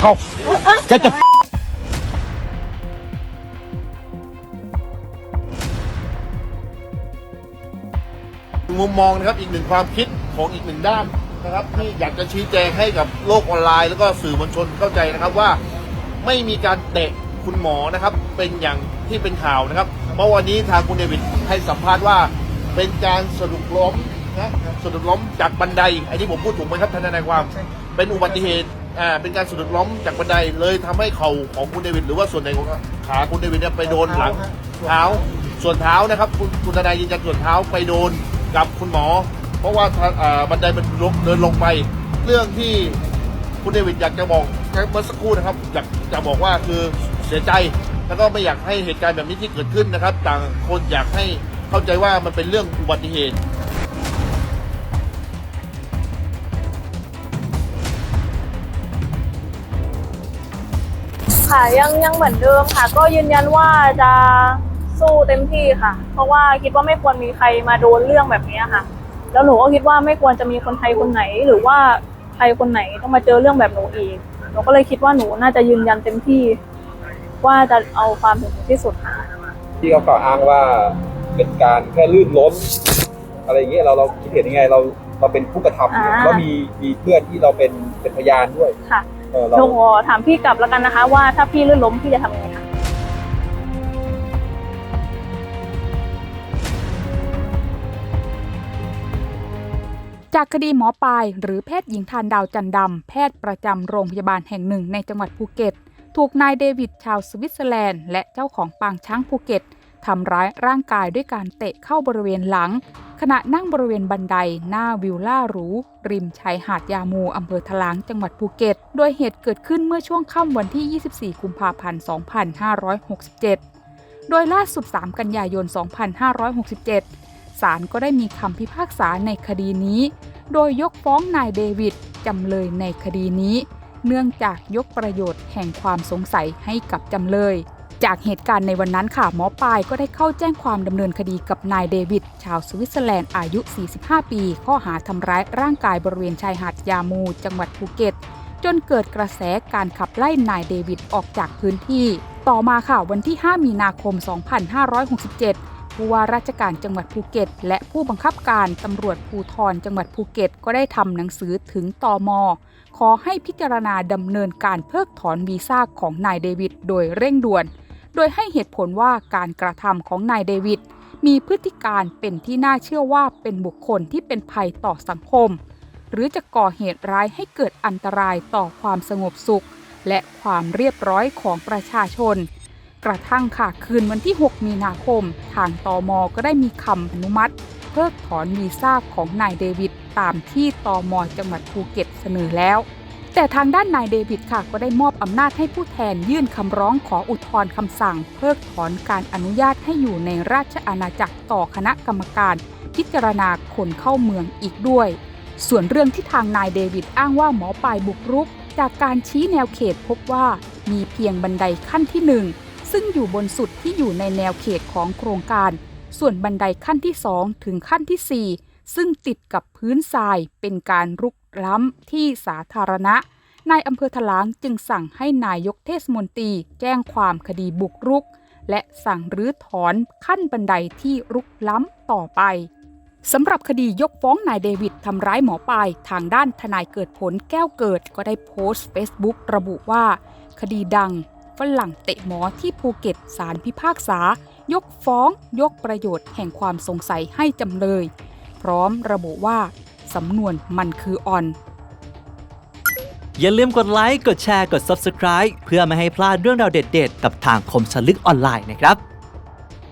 เข้าจะจะมุมมองนะครับอีกหนึ่งความคิดของอีกหนึ่งด้านนะครับที่อยากจะชี้แจงให้กับโลกออนไลน์ แล้วก็สื่อมวลชนเข้าใจนะครับว่าไม่มีการเตะคุณหมอนะครับ เป็นอย่างที่เป็นข่าวนะครับเพราะวันนี้ทางคุณเดวิดให้สัมภาษณ์ว่า เป็นการสะดุดล้มนะสะดุดล้มจากบันไดไอ้ที่ผมพูดถูกไหมครับท่านทนายความเป็นอุบัติเหตุ อ่าเป็นการสะดุดล้มจากบันไดเลยทำให้เข่าของคุณเดวิดหรือว่าส่วนไหนของขาคุณเดวิดเนี่ยไปโดนหลังเท้า ส่วนเท้านะครับ คุณคุณทนายยืนยันส่วนเท้าไปโดนกับคุณหมอ เพราะว่าทางอ่าบันไดมันลงเดินลงไป เรื่องที่คุณเดวิดอยากจะบอกเมื่อสักครู่นะครับอยากจะบอกว่าคือเสียใจแล้วก็ไม่อยากให้เหตุการณ์แบบนี้ที่เกิดขึ้นนะครับ ต่างคนอยากให้เข้าใจว่ามันเป็นเรื่องอุบัติเหตุ ค่ะ ยังยังเหมือนเดิมค่ะ ก็ยืนยันว่าจะสู้เต็มที่ค่ะ เพราะว่าคิดว่าไม่ควรมีใครมาโดนเรื่องแบบนี้ค่ะ แล้วหนูก็คิดว่าไม่ควรจะมีคนไทยคนไหน หรือว่าใครคนไหนต้องมาเจอเรื่องแบบหนูอีกหนูก็เลยคิดว่าหนูน่าจะยืนยันเต็มที่ ว่าจะเอาความถึงที่สุดค่ะที่เขากล่าวอ้างว่าเป็นการแค่ลื่นล้มอะไรอย่างเงี้ยเราเราคิดเห็นยังไงเราเราเป็นผู้กระทำอ่าแล้วมีมีเพื่อนที่เราเป็นเป็นพยานด้วยค่ะ เออเรา หนูขอถามพี่กลับแล้วกันนะคะ ว่าถ้าพี่ลื่นล้มพี่จะทำยังไงคะจากคดีหมอปลายหรือแพทย์หญิงทานดาวจันดำ แพทย์ประจำโรงพยาบาลแห่งหนึ่งในจังหวัดภูเก็ต ถูกนายเดวิดชาวสวิตเซอร์แลนด์ และเจ้าของปางช้างภูเก็ต ทำร้ายร่างกายด้วยการเตะเข้าบริเวณหลัง ขณะนั่งบริเวณบันไดหน้าวิลล่าหรู ริมชายหาดยามูอำเภอทะลางจังหวัดภูเก็ต โดยเหตุเกิดขึ้นเมื่อช่วงค่ำวันที่ 24 กุมภาพันธ์ 2567 โดยล่าสุด 3 กันยายน 2567 ศาลก็ได้มีคำพิพากษาในคดีนี้ โดยยกฟ้องนายเดวิดจำเลยในคดีนี้ เนื่องจากยกประโยชน์แห่งความสงสัยให้กับจำเลย จากเหตุการณ์ในวันนั้นค่ะหมอปลายก็ได้เข้าแจ้งความดำเนินคดีกับนายเดวิด ชาวสวิตเซอร์แลนด์อายุ 45 ปี ข้อหาทำร้ายร่างกายบริเวณชายหาดยามู จังหวัดภูเก็ต จนเกิดกระแสการขับไล่นายเดวิดออกจากพื้นที่ ต่อมาค่ะวันที่ 5 มีนาคม 2567ผู้ว่าราชการจังหวัดภูเก็ต และผู้บังคับการตำรวจภูธรจังหวัดภูเก็ต ก็ได้ทำหนังสือถึงตอมขอให้พิจารณาดำเนินการเพิกถอนวีซ่าของนายเดวิดโดยเร่งด่วน โดยให้เหตุผลว่าการกระทำของนายเดวิดมีพฤติการเป็นที่น่าเชื่อว่าเป็นบุคคลที่เป็นภัยต่อสังคม หรือจะก่อเหตุร้ายให้เกิดอันตรายต่อความสงบสุข และความเรียบร้อยของประชาชน กระทั่งค่ะคืนวันที่ 6 มีนาคม ทางตอมก็ได้มีคำอนุมัติ เพิกถอนวีซ่าของนายเดวิดตามที่ตอมจังหวัดภูเก็ตเสนอแล้ว แต่ทางด้านนายเดวิดค่ะก็ได้มอบอำนาจให้ผู้แทนยื่นคำร้องขออุทธรณ์คำสั่ง เพิกถอนการอนุญาตให้อยู่ในราชอาณาจักรต่อคณะกรรมการ พิจารณาคนเข้าเมืองอีกด้วย ส่วนเรื่องที่ทางนายเดวิดอ้างว่าหมอปลายบุกรุก จากการชี้แนวเขตพบว่ามีเพียงบันไดขั้นที่หนึ่งซึ่งอยู่บนสุดที่อยู่ในแนวเขตของโครงการ ส่วนบันไดขั้นที่ 2 ถึงขั้นทีสี่4 ซึ่งติดกับพื้นทรายเป็นการรุก ล้ำที่สาธารณะ นายอำเภอถลางจึงสั่งให้นายกเทศมนตรีแจ้งความคดีบุกรุก และสั่งรื้อถอนขั้นบันไดที่รุกล้ำต่อไปสำหรับคดียกฟ้องนายเดวิดทำร้ายหมอปลายทางด้านทนายเกิดผลแก้วเกิดก็ได้โพสต์เฟซบุ๊กระบุว่า คดีดังฝรั่งเตะหมอที่ภูเก็ตศาลพิพากษา ยกฟ้องยกประโยชน์แห่งความสงสัยให้จำเลย พร้อมระบุว่า สำนวนมันคือออน อย่าลืมกดไลค์ กดแชร์ กด Subscribe เพื่อไม่ให้พลาดเรื่องราวเด็ด ๆ กับทางคมสลึกออนไลน์นะครับ